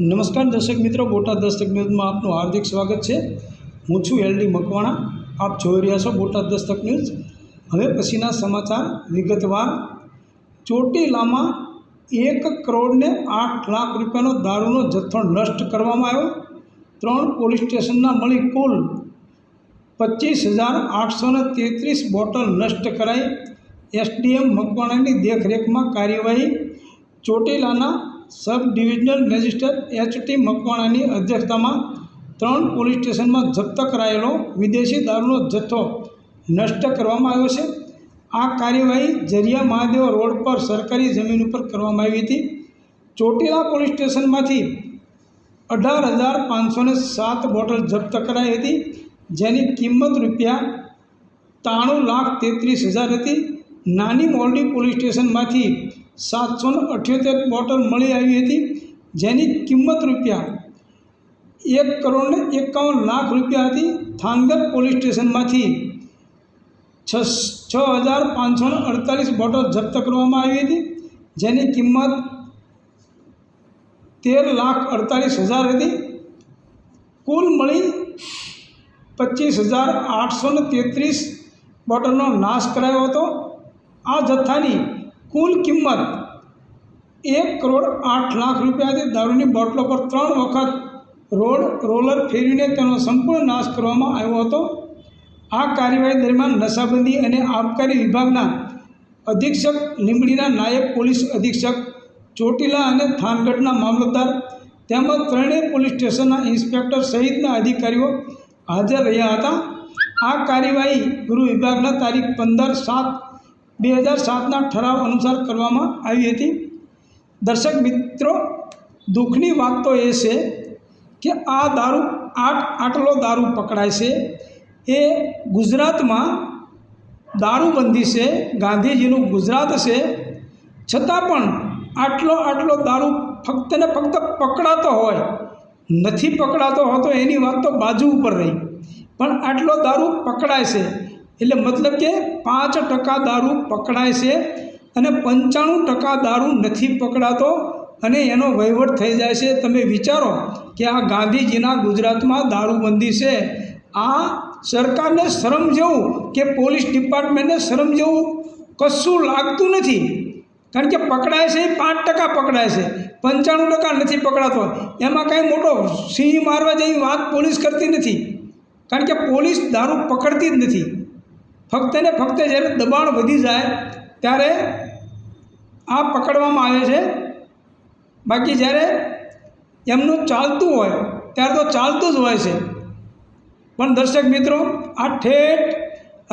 નમસ્કાર દર્શક મિત્રો, બોટાદ દસ્તક ન્યૂઝમાં આપનું હાર્દિક સ્વાગત છે. હું છું એલડી મકવાણા. આપ જોઈ રહ્યા છો બોટાદ દસ્તક ન્યૂઝ. હવે પછીના સમાચાર વિગતવાર. ચોટીલામાં એક કરોડને આઠ લાખ રૂપિયાનો દારૂનો જથ્થો નષ્ટ કરવામાં આવ્યો. ત્રણ પોલીસ સ્ટેશનના મળી કુલ પચીસ હજાર આઠસો ને તેત્રીસ બોટલ નષ્ટ કરાઈ. એસડીએમ મકવાણાની દેખરેખમાં કાર્યવાહી. ચોટીલાના sub divisional magistrate H T મકવાણાની અધ્યક્ષતામાં ત્રણ પોલીસ સ્ટેશનમાં જપ્ત કરાયેલો વિદેશી દારૂનો જથ્થો નષ્ટ કરવામાં આવ્યો છે. આ કાર્યવાહી જરિયા મહાદેવ રોડ પર સરકારી જમીન ઉપર કરવામાં આવી હતી. ચોટીલા પોલીસ સ્ટેશનમાંથી અઢાર હજાર પાંચસો ને સાત બોટલ જપ્ત કરાઈ હતી, જેની કિંમત રૂપિયા ત્રાણું લાખ તેત્રીસ હજાર હતી. નાની મોરડી પોલીસ સ્ટેશનમાંથી સાતસો ને અઠ્યોતેર બોટલ મળી આવી હતી, જેની કિંમત રૂપિયા એક કરોડ ને એકાવન લાખ રૂપિયા હતી થાનગર પોલીસ સ્ટેશનમાંથી. છ છ હજાર પાંચસો ને અડતાલીસ બોટલ જપ્ત કરવામાં આવી હતી, જેની કિંમત તેર લાખ અડતાલીસ હજાર હતી. કુલ મળી પચીસ હજાર આઠસો ને તેત્રીસ બોટલનો નાશ કરાયો હતો. આ જથ્થાની કુલ કિંમત એક કરોડ આઠ લાખ રૂપિયાથી દારૂની બોટલો પર ત્રણ વખત રોડ રોલર ફેરવીને તેનો સંપૂર્ણ નાશ કરવામાં આવ્યો હતો. આ કાર્યવાહી દરમિયાન નશાબંધી અને આબકારી વિભાગના અધિક્ષક લીંબડીના નાયબ પોલીસ અધિક્ષક, ચોટીલા અને થાનગઢના મામલતદાર તેમજ ત્રણેય પોલીસ સ્ટેશનના ઇન્સ્પેક્ટર સહિતના અધિકારીઓ હાજર રહ્યા હતા. આ કાર્યવાહી ગૃહ વિભાગના તારીખ પંદર સાત બે હજાર સાતના ઠરાવ અનુસાર કરવામાં આવી હતી. દર્શક મિત્રો, દુઃખની વાત તો એ છે કે આ દારૂ, આઠ આટલો દારૂ પકડાય છે. એ ગુજરાતમાં દારૂબંધી છે, ગાંધીજીનું ગુજરાત છે. છતાં પણ આટલો આટલો દારૂ ફક્ત ને ફક્ત પકડાતો હોય, નથી પકડાતો હોતો એની વાત તો બાજુ ઉપર રહી. પણ આટલો દારૂ પકડાય છે. એટલે મતલબ કે પાંચ ટકા દારૂ પકડાય છે અને પંચાણું ટકા દારૂ નથી પકડાતો અને એનો વહીવટ થઈ જાય છે. તમે વિચારો કે આ ગાંધીજીના ગુજરાતમાં દારૂબંધી છે. આ સરકારને શરમ જેવું કે પોલીસ ડિપાર્ટમેન્ટને શરમ જેવું કશું લાગતું નથી. કારણ કે પકડાય છે એ પાંચ ટકા પકડાય છે. પંચાણું ટકા નથી પકડાતો. એમાં કાંઈ મોટો સિંહ મારવા જેવી વાત પોલીસ કરતી નથી. કારણ કે પોલીસ દારૂ પકડતી જ નથી. ફક્ત ને ફક્ત જ્યારે દબાણ વધી જાય ત્યારે આ પકડવામાં આવે છે. બાકી જ્યારે એમનું ચાલતું હોય, ત્યારે તો ચાલતું જ હોય છે. પણ દર્શક મિત્રો, આ ઠેઠ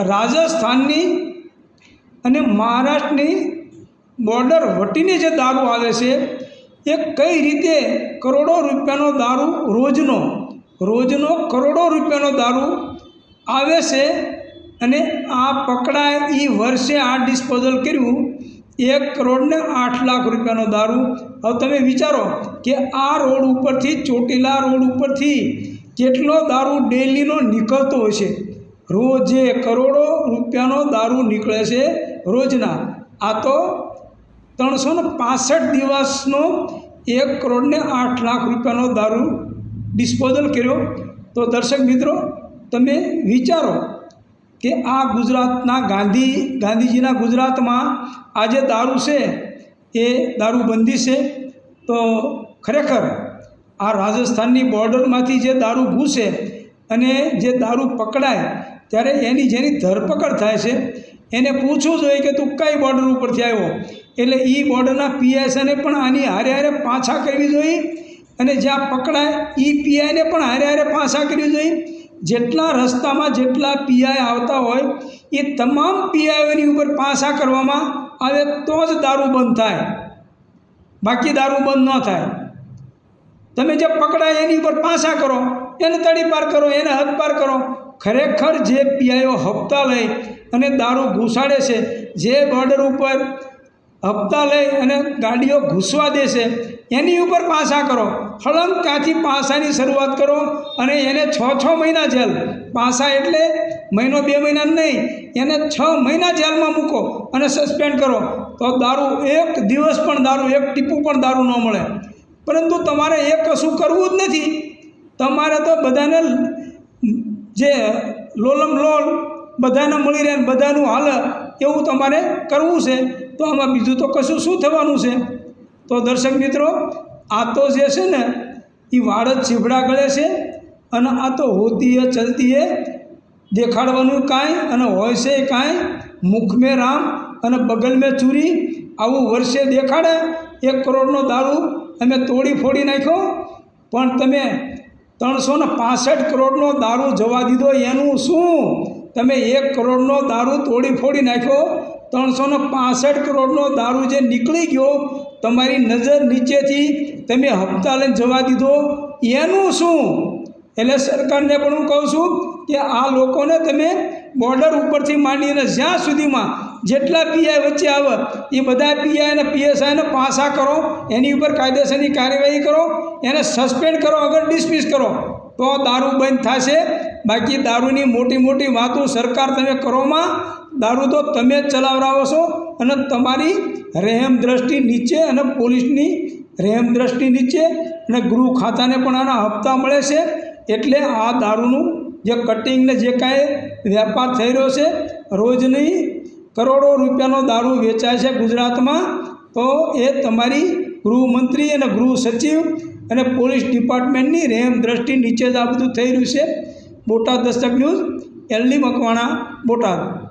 રાજસ્થાનની અને મહારાષ્ટ્રની બોર્ડર વટીને જે દારૂ આવે છે, એ કઈ રીતે કરોડો રૂપિયાનો દારૂ રોજનો રોજનો કરોડો રૂપિયાનો દારૂ આવે છે અને આ પકડાય એ વર્ષે આ ડિસ્પોઝલ કર્યું, એક કરોડને આઠ લાખ રૂપિયાનો દારૂ. હવે તમે વિચારો કે આ રોડ ઉપરથી, ચોટીલા રોડ ઉપરથી કેટલો દારૂ ડેલીનો નીકળતો હોય છે, રોજે કરોડો રૂપિયાનો દારૂ નીકળે છે રોજના, આ તો ત્રણસો ને પાસઠ દિવસનો એક કરોડને આઠ લાખ રૂપિયાનો દારૂ ડિસ્પોઝલ કર્યો. તો દર્શક મિત્રો, તમે વિચારો કે આ ગુજરાતના ગાંધી, ગાંધીજીના ગુજરાતમાં આ જે દારૂ છે, એ દારૂબંધી છે, તો ખરેખર આ રાજસ્થાનની બોર્ડરમાંથી જે દારૂ ઘૂસે અને જે દારૂ પકડાય, ત્યારે એની જેની ધરપકડ થાય છે, એને પૂછવું જોઈએ કે તું કઈ બોર્ડર ઉપરથી આવ્યો? એટલે એ બોર્ડરના પીએસએને પણ આની હારે હારે પાછા કરવી જોઈએ અને જ્યાં પકડાય એ પીઆઈને પણ હારે હારે પાછા કરવી જોઈએ. જેટલા રસ્તામાં જેટલા પીઆઈ આવતા હોય, એ તમામ પીઆઈઓની ઉપર પાછા કરવામાં આવે તો જ દારૂ બંધ થાય. બાકી દારૂ બંધ ન થાય. તમે જે પકડાય એની ઉપર પાછા કરો, એને તડી પાર કરો, એને હદ પાર કરો, ખરેખર જે પીઆઈઓ હપ્તા લઈ અને દારૂ ઘૂસાડે છે, જે બોર્ડર ઉપર હપ્તા લઈ અને ગાડીઓ ઘૂસવા દેશે, એની ઉપર પાસા કરો. હળંગ ત્યાંથી પાસાની શરૂઆત કરો અને એને છ છ મહિના જેલ. પાસા એટલે મહિનો, બે મહિના નહીં, એને છ મહિના જેલમાં મૂકો અને સસ્પેન્ડ કરો. તો દારૂ એક દિવસ પણ દારૂ, એક ટીપું પણ દારૂ ન મળે. પરંતુ તમારે એ કશું કરવું જ નથી. તમારે તો બધાને જે લોલમ લોલ બધાને મળી રહે બધાનું હાલ એવું તમારે કરવું છે. તો આમાં બીજું તો કશું શું થવાનું છે? તો દર્શક મિત્રો, આ તો જે છે ને એ વાળ જ ચીભડા ગળે છે અને આ તો હોતી એ ચલતી એ દેખાડવાનું કાંઈ અને હોય છે કાંઈ મુખ મેં રામ અને બગલ મેં ચૂરી આવું વર્ષે દેખાડે. એક કરોડનો દારૂ અમે તોડી ફોડી નાખ્યો. પણ તમે ત્રણસો ને કરોડનો દારૂ જવા દીધો એનું શું? તમે એક કરોડનો દારૂ તોડી ફોડી નાખ્યો ત્રણસો ને પાસઠ કરોડનો દારૂ જે નીકળી ગયો, તમારી નજર નીચેથી તમે હપ્તા લઈને જવા દીધો. એનું શું? એટલે સરકારને પણ હું કહું છું કે આ લોકોને તમે બોર્ડર ઉપરથી માંડીને જ્યાં સુધીમાં જેટલા પીઆઈ વચ્ચે આવે, એ બધા પીઆઈ અને પીએસઆઈને પાસા કરો, એની ઉપર કાયદેસરની કાર્યવાહી કરો, એને સસ્પેન્ડ કરો, અગર ડિસમિસ કરો. તો દારૂ બંધ થશે. બાકી દારૂની મોટી મોટી વાતો સરકાર તમે કરોમાં. દારૂ તો તમે જ ચલાવરાવો છો અને તમારી રહેમ દ્રષ્ટિ નીચે અને પોલીસની રહેમ દ્રષ્ટિ નીચે અને ગૃહ ખાતાને પણ આના હપ્તા મળે છે. એટલે આ દારૂનું જે કટિંગને જે કાંઈ વેપાર થઈ રહ્યો છે રોજની કરોડો રૂપિયાનો દારૂ વેચાય છે ગુજરાતમાં, તો એ તમારી ગૃહમંત્રી અને ગૃહ સચિવ અને પોલીસ ડિપાર્ટમેન્ટની રેમ દ્રષ્ટિ નીચે જ આ બધું થઈ રહ્યું છે. Botad Dastak news, LD Makwana, Botad.